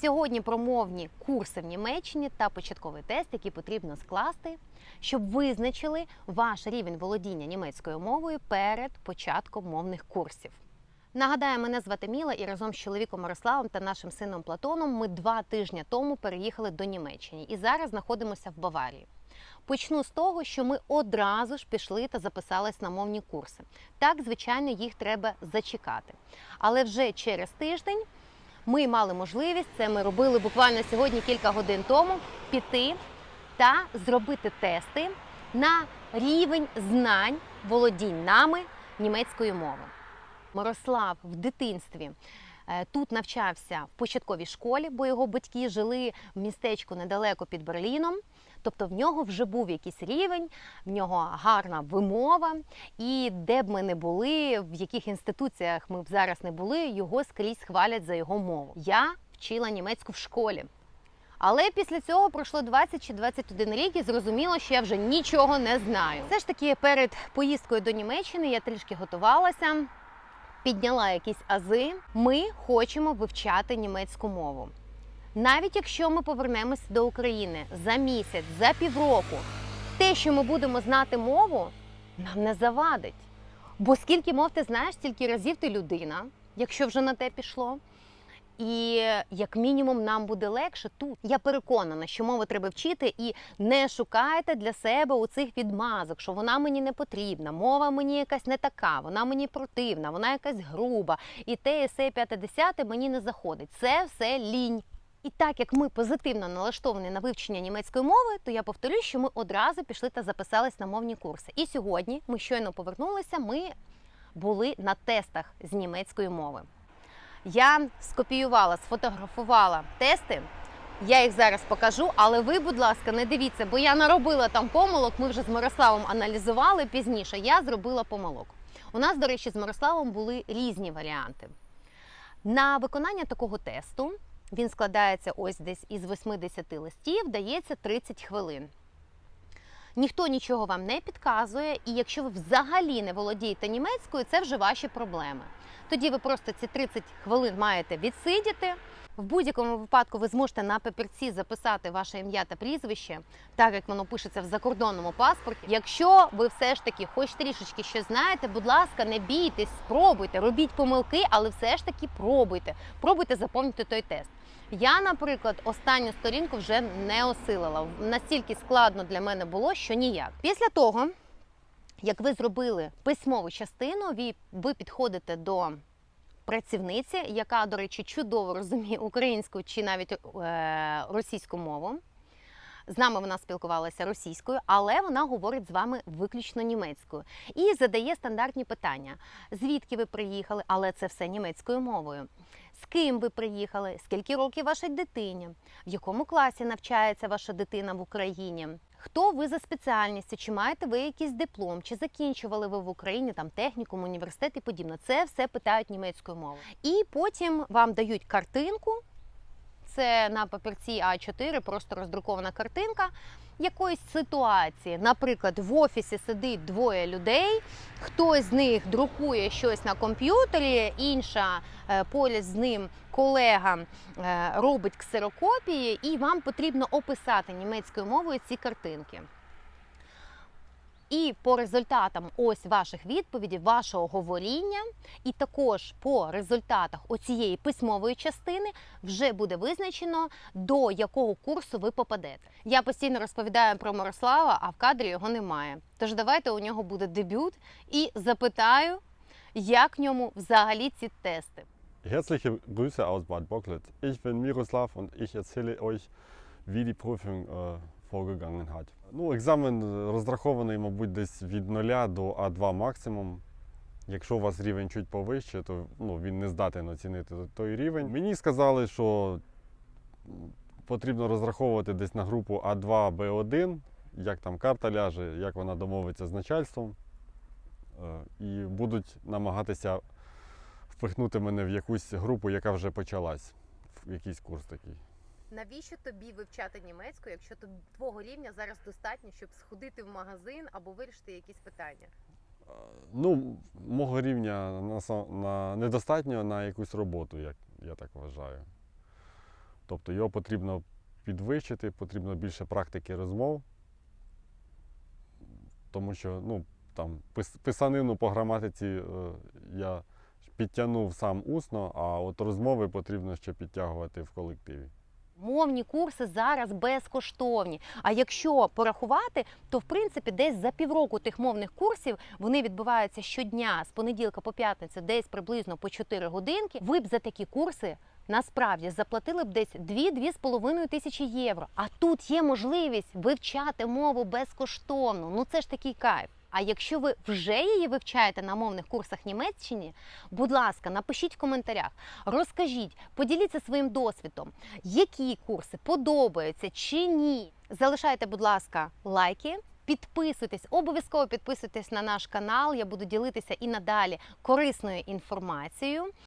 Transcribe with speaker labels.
Speaker 1: Сьогодні про мовні курси в Німеччині та початковий тест, який потрібно скласти, щоб визначили ваш рівень володіння німецькою мовою перед початком мовних курсів. Нагадаю, мене звати Міла, і разом з чоловіком Мирославом та нашим сином Платоном ми два тижні тому переїхали до Німеччини і зараз знаходимося в Баварії. Почну з того, що ми одразу ж пішли та записались на мовні курси. Так, звичайно, їх треба зачекати. Але вже через тиждень ми мали можливість, це ми робили буквально сьогодні кілька годин тому, піти та зробити тести на рівень знань володінь нами німецької мови. Мирослав в дитинстві е, тут навчався в початковій школі, бо його батьки жили в містечку недалеко під Берліном. Тобто в нього вже був якийсь рівень, в нього гарна вимова, і де б ми не були, в яких інституціях ми б зараз не були, його скрізь хвалять за його мову. Я вчила німецьку в школі. Але після цього пройшло 20 чи 21 рік і зрозуміло, що я вже нічого не знаю. Все ж таки, перед поїздкою до Німеччини я трішки готувалася, підняла якісь ази. Ми хочемо вивчати німецьку мову. Навіть якщо ми повернемося до України за місяць, за півроку, те, що ми будемо знати мову, нам не завадить. Бо скільки мов ти знаєш, стільки разів ти людина, якщо вже на те пішло. І як мінімум нам буде легше тут. Я переконана, що мову треба вчити і не шукайте для себе у цих відмазок, що вона мені не потрібна, мова мені якась не така, вона мені противна, вона якась груба, і те, і все, п'яте, десяте мені не заходить. Це все лінь. І так як ми позитивно налаштовані на вивчення німецької мови, то я повторюю, що ми одразу пішли та записались на мовні курси. І сьогодні ми щойно повернулися. Ми були на тестах з німецької мови. Я скопіювала, сфотографувала тести. Я їх зараз покажу, але ви, будь ласка, не дивіться, бо я наробила там помилок. Ми вже з Мирославом аналізували пізніше. Я зробила помилок. У нас, до речі, з Мирославом були різні варіанти. На виконання такого тесту він складається ось десь із 80 листів, дається 30 хвилин. Ніхто нічого вам не підказує, і якщо ви взагалі не володієте німецькою, це вже ваші проблеми. Тоді ви просто ці 30 хвилин маєте відсидіти. В будь-якому випадку ви зможете на папірці записати ваше ім'я та прізвище, так як воно пишеться в закордонному паспорті. Якщо ви все ж таки хоч трішечки щось знаєте, будь ласка, не бійтесь, спробуйте, робіть помилки, але все ж таки пробуйте. Пробуйте заповнити той тест. Я, наприклад, останню сторінку вже не осилила. Настільки складно для мене було, що ніяк. Після того, як ви зробили письмову частину, ви, підходите до працівниці, яка, до речі, чудово розуміє українську чи навіть е, російську мову. З нами вона спілкувалася російською, але вона говорить з вами виключно німецькою і задає стандартні питання: звідки ви приїхали, але це все німецькою мовою. З ким ви приїхали? Скільки років вашій дитині? В якому класі навчається ваша дитина в Україні? Хто ви за спеціальністю? Чи маєте ви якийсь диплом? Чи закінчували ви в Україні там технікум, університет і подібне? Це все питають німецькою мовою. І потім вам дають картинку. Це на папірці А4 просто роздрукована картинка якоїсь ситуації. Наприклад, в офісі сидить двоє людей, хтось з них друкує щось на комп'ютері, інша е, поряд з ним колега е, робить ксерокопії, і вам потрібно описати німецькою мовою ці картинки. І по результатам ось ваших відповідей, вашого говоріння, і також по результатах оцієї письмової частини вже буде визначено, до якого курсу ви попадете. Я постійно розповідаю про Мирослава, а в кадрі його немає. Тож давайте у нього буде дебют і запитаю, як в ньому взагалі ці тести.
Speaker 2: Herzliche Grüße aus Bad Bocklet. Ich bin Miroslav und ich erzähle euch, wie die Prüfung äh, vorgegangen hat. Ну, екзамен розрахований, мабуть, десь від 0 до А2 максимум. Якщо у вас рівень чуть повище, то ну, він не здатен оцінити той рівень. Мені сказали, що потрібно розраховувати десь на групу А2, Б1, як там карта ляже, як вона домовиться з начальством. Е, І будуть намагатися впихнути мене в якусь групу, яка вже почалась, в якийсь курс такий.
Speaker 1: Навіщо тобі вивчати німецьку, якщо твого рівня зараз достатньо, щоб сходити в магазин або вирішити якісь питання?
Speaker 2: Ну, мого рівня на, на, недостатньо на якусь роботу, як я так вважаю. Тобто його потрібно підвищити, потрібно більше практики розмов, тому що ну, там, пис- писанину по граматиці е, я підтягнув сам усно, а от розмови потрібно ще підтягувати в колективі.
Speaker 1: Мовні курси зараз безкоштовні. А якщо порахувати, то в принципі десь за півроку тих мовних курсів вони відбуваються щодня з понеділка по п'ятницю, десь приблизно по 4 годинки. Ви б за такі курси насправді заплатили б десь 2-2,5 тисячі євро. А тут є можливість вивчати мову безкоштовно. Ну це ж такий кайф. А якщо ви вже її вивчаєте на мовних курсах Німеччині, будь ласка, напишіть в коментарях, розкажіть, поділіться своїм досвідом, які курси подобаються чи ні. Залишайте, будь ласка, лайки. Підписуйтесь, обов'язково підписуйтесь на наш канал. Я буду ділитися і надалі корисною інформацією.